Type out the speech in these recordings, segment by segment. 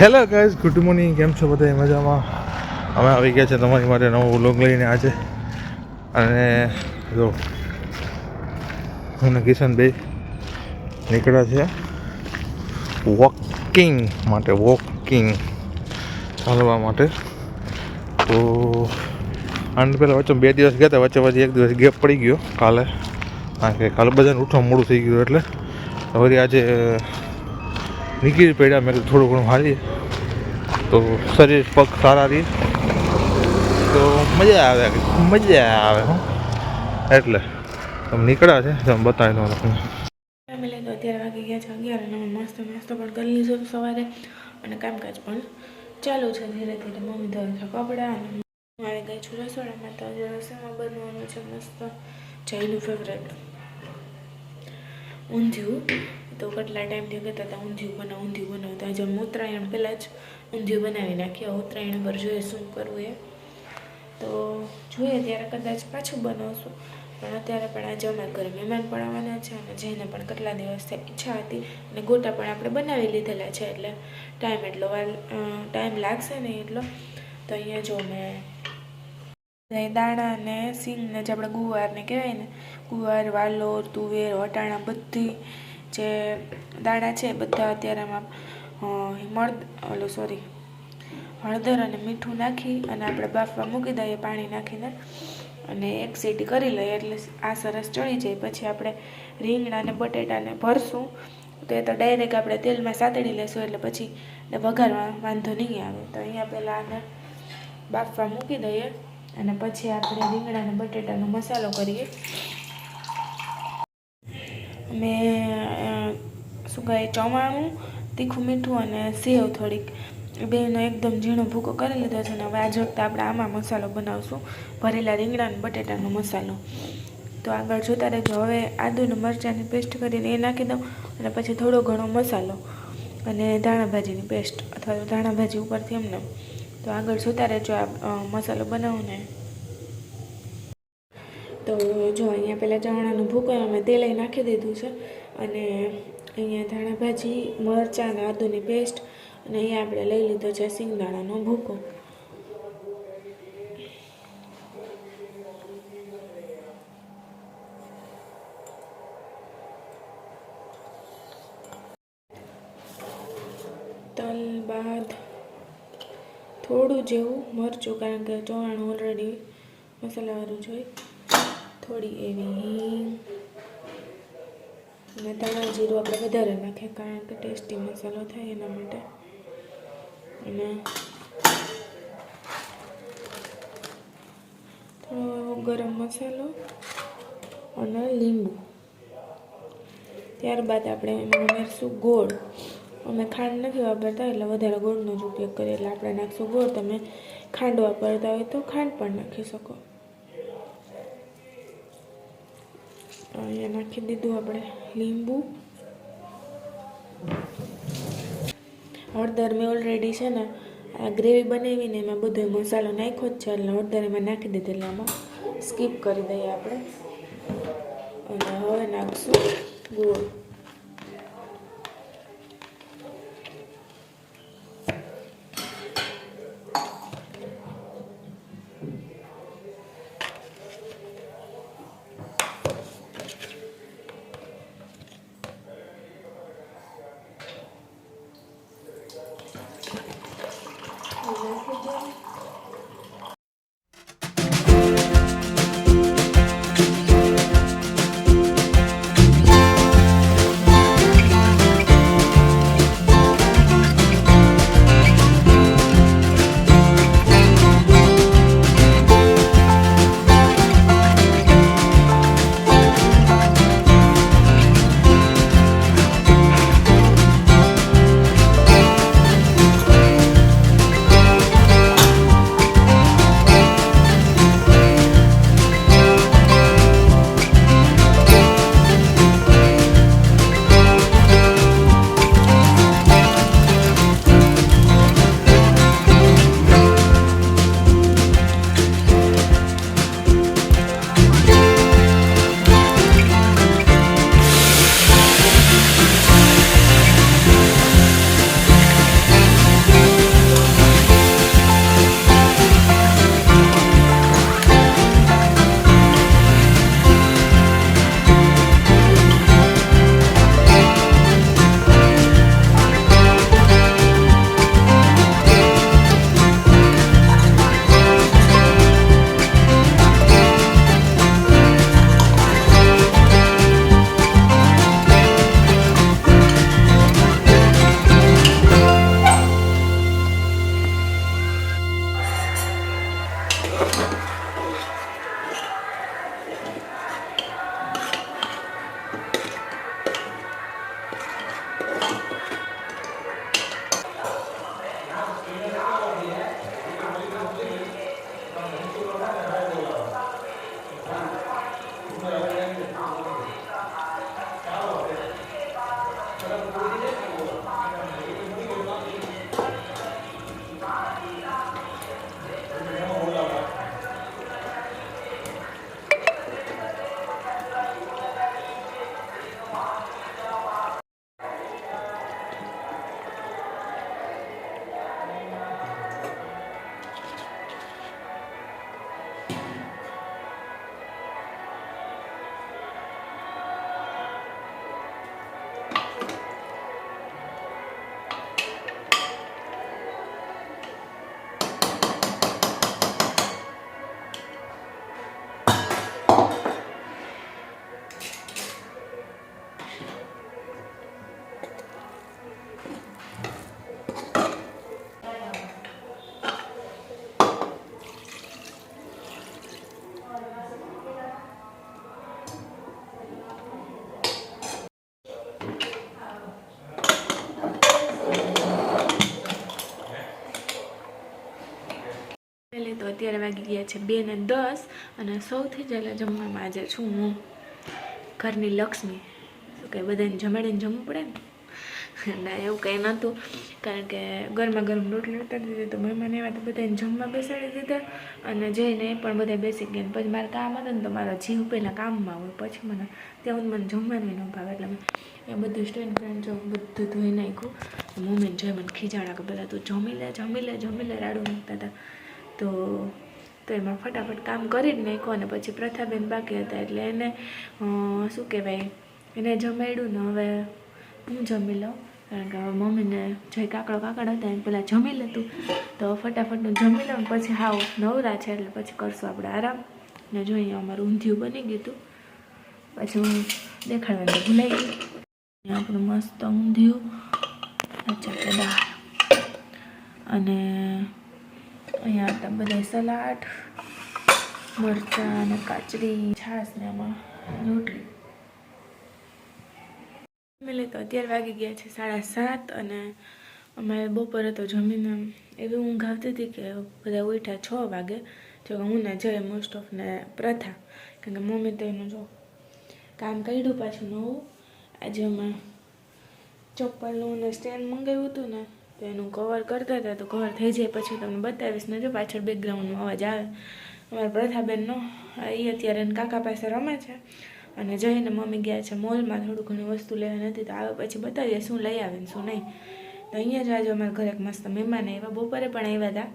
Hello guys good morning કેમ છો બધા? મજામાં? અમે આવી ગયા છે તમારી માટે નવો વ્લોગ લઈને આજે. અને જો, હું કિશનભાઈ નીકળ્યા છે વોકિંગ માટે વોકિંગ ચાલવા માટે. તો આને પહેલાં વચ્ચે બે દિવસ ગયા હતા, વચ્ચે વચ્ચે એક દિવસ ગેપ પડી ગયો કાલે. કારણ કે કાલે બધાને ઉઠવા મોડું થઈ ગયું એટલે. વળી આજે નીકળી પડ્યા. મેં થોડું ઘણું હાલીએ. તો શરીર પગ સારા રહે. તો મજા આવે મજા આવે હું. એટલે તમે નીકળ્યા છે. તમે બતાવી દઉં તમને. ફેમિલી તો અત્યારે વાગી ગયા છે અગિયાર અને મસ્ત નાસ્તો પણ કરી લીધો સવારે. અને કામકાજ પણ ચાલુ છે. ધીરે ધીરે મમ્મી ધોવે છે કપડાં અને હું આવી ગઈ છું રસોડામાં. તો રસોઈમાં બનવાનું છે મસ્ત. જયનું ફેવરેટ ઊંધિયું. તો કેટલા ટાઈમથી કહેતા હતા ઊંધિયું બનાવ ઊંધિયું બનાવ. તો આજે ઉત્તરાયણ પહેલાં જ ઊંધિયું બનાવી નાખ્યા ઉત્તરાયણ પર જોઈએ શું કરવું એ. તો જોઈએ ત્યારે કદાચ પાછું બનાવશું. પણ અત્યારે પણ આજે અમારા ઘરે મહેમાન પણ આવવાના છે અને જેને પણ કેટલા દિવસથી ઈચ્છા હતી અને ગોટા પણ આપણે બનાવી લીધેલા છે એટલે ટાઈમ એટલો વાર ટાઈમ લાગશે ને એટલો. તો અહીંયા જો મેં દહીં દાણા અને સિંગને જે આપણે ગુવારને કહેવાય ને, ગુવાર વાલોર તુવેર, વટાણા બધી જે દાણા છે બધા અત્યારે આમાં મળ ઓલો સોરી હળદર અને મીઠું નાખી અને આપણે બાફવા મૂકી દઈએ, પાણી નાખીને અને એક સીટી કરી લઈએ એટલે આ સરસ ચડી જાય. પછી આપણે રીંગણા અને બટેટાને ભરશું, તો એ તો ડાયરેક્ટ આપણે તેલમાં સાતડી લેશું એટલે પછી વઘારમાં વાંધો નહીં આવે. તો અહીંયા પહેલાં આને બાફવા મૂકી દઈએ. અને પછી આપણે રીંગણાને બટેટાનો મસાલો કરીએ. મેં શું કહે ચવાણું તીખું મીઠું અને સેવ થોડીક. બેનો એકદમ ઝીણો ભૂકો કરી લીધો છે અને હવે આજ વખતે આપણે આમાં મસાલો બનાવશું. ભરેલા રીંગણા અને બટેટાનો મસાલો. તો આગળ જોતા રહેજો. હવે આદુને મરચાંની પેસ્ટ કરીને એ નાખી દઉં અને પછી થોડો ઘણો મસાલો અને ધાણાભાજીની પેસ્ટ અથવા તો ધાણાભાજી ઉપરથી એમને તો આગળ જોતા રહેજો આ મસાલો બનાવને. તો જો અહીંયા પહેલાં ચવાણાનું ભૂકો અમે તેલ નાખી દીધું છે અને અહીંયા ધાણા ભાજી મરચાં અને આદુની પેસ્ટ અને અહીંયા આપણે લઈ લીધો છે સિંગદાણાનો ભૂકો તલ બાદ થોડું જેવું મરચું કારણ કે ચવાણું ઓલરેડી મસાલાવાળું જોઈ થોડી એવી અને ધાણા જીરું આપણે વધારે નાખીએ કારણ કે ટેસ્ટી મસાલો થાય એના માટે. અને થોડો એવો ગરમ મસાલો અને લીંબુ. ત્યારબાદ આપણે એમાં ઉમેરશું ગોળ. અમે ખાંડ નથી વાપરતા એટલે વધારે ગોળનો જ ઉપયોગ કરીએ. એટલે આપણે નાખશું ગોળ. તમે ખાંડ વાપરતા હોય તો ખાંડ પણ નાખી શકો. અહીંયા નાખી દીધું આપણે લીંબુ. હળદર મેં ઓલરેડી છે ને, આ ગ્રેવી બનાવીને એમાં બધો મસાલો નાખ્યો જ છે. એટલે હળદર એમાં નાખી દીધી. એટલે આમાં સ્કીપ કરી દઈએ આપણે. અને હવે નાખશું ગોળ. અત્યારે વાગી ગયા છે બે ને દસ અને સૌથી પહેલાં જમવામાં આજે છું હું ઘરની લક્ષ્મી. શું કે બધાને જમાડીને જમવું પડે ને. ના, એવું કંઈ નહોતું. કારણ કે ગરમા ગરમ રોટલી ઉતારી દીધી તો મહેમાન એવા તો બધાને જમવા બેસાડી દીધા અને જઈને પણ બધા બેસી ગયા પછી મારે કામ હતું ને તો મારો જીવ પહેલાં કામમાં હોય. પછી મને ત્યાં મને જમવાનું ન ભાવે. એટલે મેં એ બધું સ્ટેન્ડ ફ્રેન્ડ જો બધું ધોઈ નાખ્યું. મમ્મીને જોઈ મને ખીજાણા કે પહેલાં તું જમી લે જમી લે જમી લે. રાડું નાખતા હતા. તો તો એમાં ફટાફટ કામ કરી જ નાખ્યું અને પછી પ્રથાબેન બાકી હતા એટલે એને શું કહેવાય, એને જમાડ્યું ને હવે હું જમી લઉં. કારણ કે હવે મમ્મીને જે કાકડો કાકડ હતા એને પહેલાં જમી લેતું તો ફટાફટનું જમી લઉં પછી હાવ નવરા છે એટલે પછી કરશું આપણે આરામ. ને જોઈએ અમારું ઊંધિયું બની ગયું હતું. પછી હું દેખાડવાનું ભૂલાઈ ગયું આપણું મસ્ત ઊંધિયું. અચ્છા દાળ અને અહીંયા હતા બધા સલાડ, મરચાં અને કાચરી, છાશ ને આમાં રોટલી. મેલે તો અત્યારે વાગી ગયા છે સાડા સાત અને અમે બપોરે તો જમીને એવી ઊંઘ આવતી હતી કે બધા ઉઠ્યા છ વાગે. જો હું ને જય મોસ્ટ ઓફ ને પ્રથા કારણ કે મમ્મી તો એનું જો કામ કર્યું પાછું નવું. આજે અમે ચપ્પલનું ને સ્ટેન્ડ મંગાવ્યું હતું ને તો એનું કવર કરતા હતા, તો કવર થઈ જાય પછી તમને બતાવીશ. ને જો પાછળ બેકગ્રાઉન્ડનો અવાજ આવે. અમારા પ્રથાબેનનો એ અત્યારે એને કાકા પાસે રમે છે. અને જઈને મમ્મી ગયા છે મોલમાં, થોડું ઘણી વસ્તુ લેવા નથી તો આવે પછી બતાવીએ શું લઈ આવે ને શું નહીં. તો અહીંયા જ આજે અમારા ઘરે એક મસ્ત મહેમાન આવ્યા, બપોરે પણ આવ્યા હતા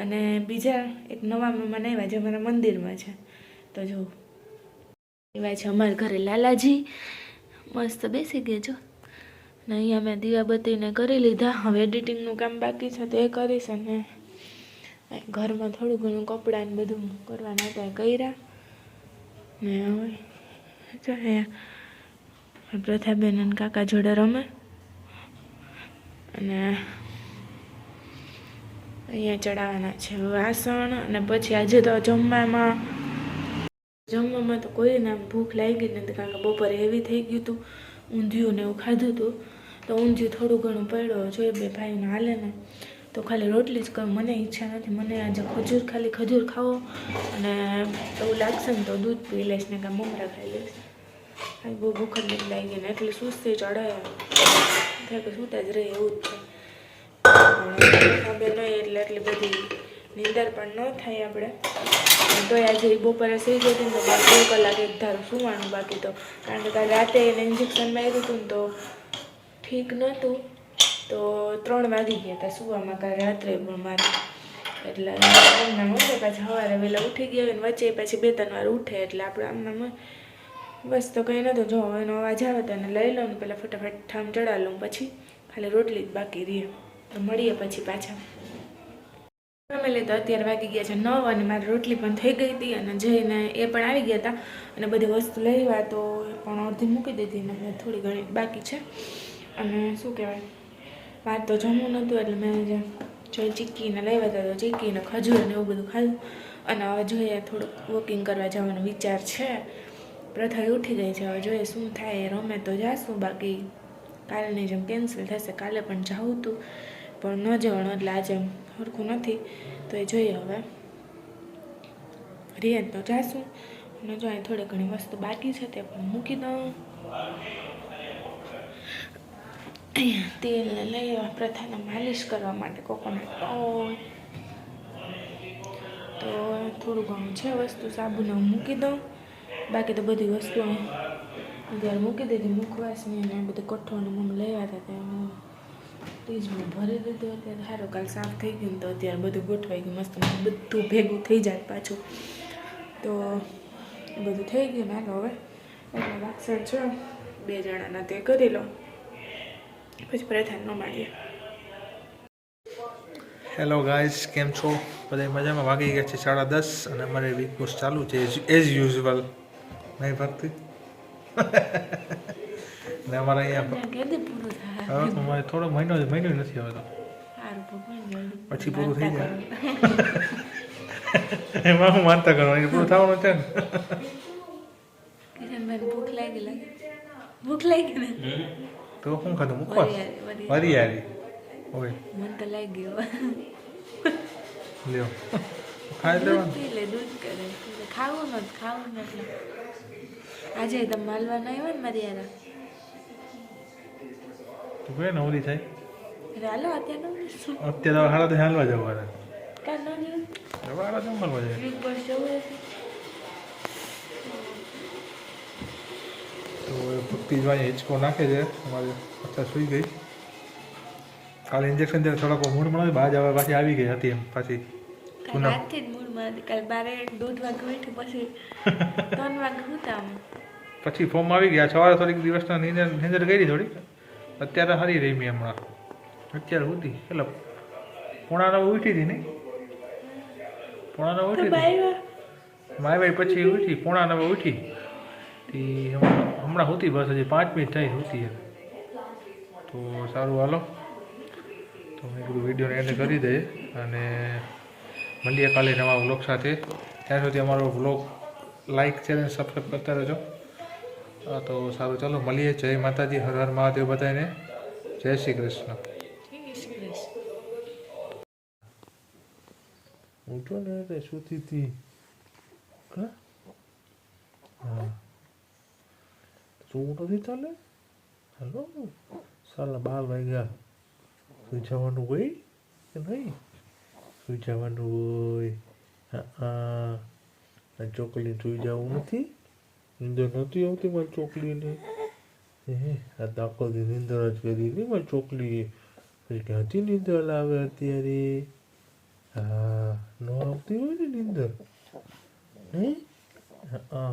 અને બીજા એક નવા મહેમાન આવ્યા જે અમારા મંદિરમાં છે. તો જો એવા છે અમારા ઘરે લાલાજી. મસ્ત બેસી ગયા છો ને અહીંયા મેં દીવાબત્તીને કરી લીધા. હવે એડિટિંગનું કામ બાકી છે, તો એ કરીશ અને ઘરમાં થોડું ઘણું કપડાં ને બધું કરવાના હતા કર્યા. ને હવે જો પ્રથાબેન અને કાકા જોડે રમે. અને અહીંયા ચડાવવાના છે વાસણ અને પછી આજે તો જમવામાં જમવામાં તો કોઈને આમ ભૂખ લાગી જ નથી કારણ કે બપોરે હેવી થઈ ગયું હતું, ઊંધિયું ને એવું ખાધું હતું. તો ઊંધિયું થોડું ઘણું પડ્યો જોઈએ બે ભાઈને હાલે ને, તો ખાલી રોટલી જ કરું. મને ઈચ્છા નથી, મને આજે ખજૂર, ખાલી ખજૂર ખાવો અને એવું લાગશે ને તો દૂધ પી લઈશ, ને કાં મમરા ખાઈ લઈશ. ખાલી બહુ ભૂખ જ નથી લાગી ને, એટલી સુસ્તી ચડાય થાય કે સૂતા જ રહે એવું જ થાય હવે નહીં એટલે એટલી બધી નિંદર પણ ન થાય આપણે. તો આજે બપોરે સુઈ ગઈ હતી ને તો મારે બે કલાક એક ધારું સુવાનું બાકી તો. કારણ કે કાલે રાતે એને ઇન્જેક્શન માર્યું હતું ને તો ઠીક નહોતું, તો ત્રણ વાગી ગયા હતા સુવામાં કાલે રાત્રે પણ મારે. એટલે એમના મમ્મી પાછા સવારે વહેલા ઉઠી ગયા હોય વચ્ચે પછી બે ત્રણ વાર ઉઠે, એટલે આપણે આમના બસ તો કંઈ નહોતું. જો એનો અવાજ આવે તો એને લઈ લઉં ને પહેલાં ફટાફટ ઠામ ચડાવી લઉં પછી ખાલી રોટલી જ બાકી રહે. તો મળીએ પછી પાછા. ફેમિલી તો અત્યારે વાગી ગયા છે નવ અને મારી રોટલી પણ થઈ ગઈ હતી અને જઈને એ પણ આવી ગયા હતા અને બધી વસ્તુ લેવા તો પણ અડધી મૂકી દીધી ને થોડી ઘણી બાકી છે. અને શું કહેવાય? વાત તો જમવું નહોતું, એટલે મેં જે જોઈ ચીક્કીને લેવા હતા તો ચીકીને ખજૂર ને એવું બધું ખાધું. અને હવે જોઈએ થોડુંક વોકિંગ કરવા જવાનો વિચાર છે. પ્રથા ઉઠી ગઈ છે, હવે જોઈએ શું થાય રમે તો જાશું. બાકી કાલની જેમ કેન્સલ થશે, કાલે પણ જવું હતું પણ ન જવાનું, એટલે આજે સરખું નથી. તો એ જોઈએ હવે. રિયન તો જાશું. અને જો અહીં થોડી ઘણી વસ્તુ બાકી છે, તે પણ મૂકી દઉં. તેલને લઈ આવ્યા પ્રથાને માલિશ કરવા માટે કોકોનટ ઓઇલ. તો થોડું ઘણું છે વસ્તુ, સાબુને હું મૂકી દઉં. બાકી તો બધી વસ્તુ અત્યારે મૂકી દીધી, મુખવાસની અને બધું કઠોળને મમ્મી લઈ આવ્યા હતા હું ફ્રીજમાં ભરી દીધું અત્યારે. સારું કાલ સાફ થઈ ગયું તો અત્યારે બધું ગોઠવાઈ ગયું, મસ્ત બધું ભેગું થઈ જાય પાછું. તો બધું થઈ ગયું ને હવે. એટલે વાક્સર છે, બે જણાના તે કરી લો. પછી પ્રથા ન હેલો ગાઈઝ કેમ છો? બધા મજામાં? વાગી ગયા છે સાડા દસ અને અમારે વીક બોસ ચાલુ છે એઝ યુઝવલ નહીં ભક્તિ? ને અમારે અહીંયા તો અમારે થોડો મહિનો મહિનો નથી હવે તો. પછી પૂરું થઈ જાય. એમાં હું માનતા કરવાનું? પૂરું થવાનું છે ને? ભૂખ લાગી ભૂખ લાગી ને? તો શું ખાધું મૂકવા વરિયાળી, ઓય. મને તો લાગી ગયો લ્યો. ખાઈ લેવાનું. પી લે દૂધ કરે. એટલે ખાવું ન ખાવું નથી આજે તમે માલવા ન આવ્યો ને મારી યાર તું કહે ને થાય. એટલે હાલો અત્યારે નવરી અત્યારે હાડા તો હાલવા જવાના. કાં નવરી હાડા જમવા જવાના બિગ બોસ જવું તો ભક્તિ જોઈ હિંચકો નાખે છે. અમારે અત્યારે સુઈ ગઈ. કાલે ઇન્જેક્શન જ્યારે થોડાક મૂડ મળે બહાર જવા પાછી આવી ગઈ હતી એમ પાછી. રાતથી જ મૂડમાં હતી. કાલ બારે દોઢ વાગે ઉઠી પછી ત્રણ વાગે અમે. પછી ફોર્મ આવી ગયા. સવારે થોડીક દિવસના નીંદર નિંદર કરી થોડીક. અત્યારે સારી રહી મેં હમણાં. અત્યારે ઉઠી. એટલે પોણા નવ ઉઠી હતી નહીં? પોણા નવ ઉઠી હતી? માય ભાઈ પછી ઉઠી. પોણા નવે ઉઠી હમણાં હમણાં હતી, બસ હજી પાંચ મિનિટ થઈ, હતી તો સારું, હાલો. તો મેં કીધું વિડીયોને એન્ડ કરી દઈએ અને મળીએ કાલે નવા વ્લોગ સાથે. ત્યાં સુધી અમારો વ્લોગ લાઇક અને સબસ્ક્રાઈબ કરતા રહેજો. તો સારું, ચાલો, મળીએ. જય માતાજી, હર હર મહાદેવ બધાને જય શ્રી કૃષ્ણ. ઊંચો ને સુતી હતી હા. શું નથી ચાલે હાલો સાલા બાર વાગ્યા સુઈ જવાનું હોય કે નહીં સુઈ જવાનું હોય હા ચોકલી સુઈ જવું નથી નીંદર નથી આવતી મારી ચોકલીને હે આ આખો દી નીંદર જ કરી નહીં મારી ચોકલી પછી ક્યાંથી નીંદર આવે અત્યારે હા ન આવતી હોય ને નીંદર હે હા